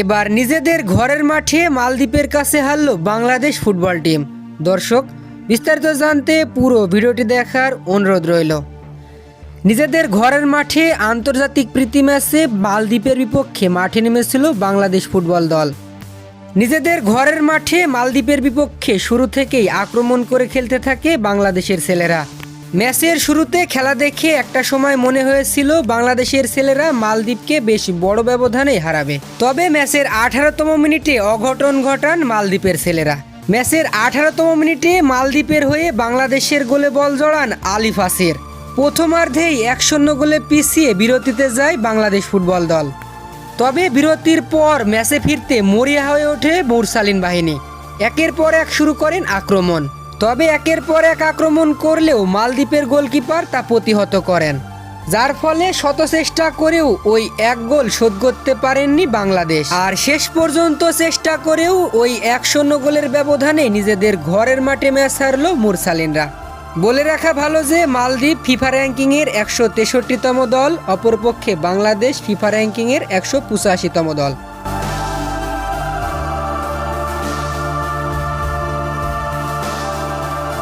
এবার নিজেদের ঘরের মাঠে মালদ্বীপের কাছে হারল বাংলাদেশ ফুটবল টিম। দর্শক, বিস্তারিত জানতে পুরো ভিডিওটি দেখার অনুরোধ রইল। নিজেদের ঘরের মাঠে আন্তর্জাতিক প্রীতি ম্যাচে মালদ্বীপের বিপক্ষে মাঠে নেমেছিল বাংলাদেশ ফুটবল দল। নিজেদের ঘরের মাঠে মালদ্বীপের বিপক্ষে শুরু থেকেই আক্রমণ করে খেলতে থাকে বাংলাদেশের ছেলেরা। ম্যাচের শুরুতে খেলা দেখে একটা সময় মনে হয়েছিল বাংলাদেশের ছেলেরা মালদ্বীপকে বেশ বড় ব্যবধানে হারাবে। তবে ম্যাচের আঠারোতম মিনিটে অঘটন ঘটান মালদ্বীপের ছেলেরা। ম্যাচের আঠারোতম মিনিটে মালদ্বীপের হয়ে বাংলাদেশের গোলে বল জড়ান আলিফাসের প্রথমার্ধেই এক শূন্য গোলে পিছিয়ে বিরতিতে যায় বাংলাদেশ ফুটবল দল। তবে বিরতির পর ম্যাচে ফিরতে মরিয়া হয়ে ওঠে মুরসালিন বাহিনী। একের পর এক শুরু করেন আক্রমণ। তবে একের পর এক আক্রমণ করলেও মালদ্বীপের গোলকিপার তা প্রতিহত করেন, যার ফলে শত চেষ্টা করেও ওই এক গোল শোধ করতে পারেননি বাংলাদেশ। আর শেষ পর্যন্ত চেষ্টা করেও ওই এক শূন্য গোলের ব্যবধানে নিজেদের ঘরের মাঠে ম্যাচ হারল মুরসালিনরা। বলে রাখা ভালো যে মালদ্বীপ ফিফা র্যাঙ্কিংয়ের একশো তেষট্টিতম দল, অপরপক্ষে বাংলাদেশ ফিফা র্যাঙ্কিংয়ের একশো পঁচাশিতম দল।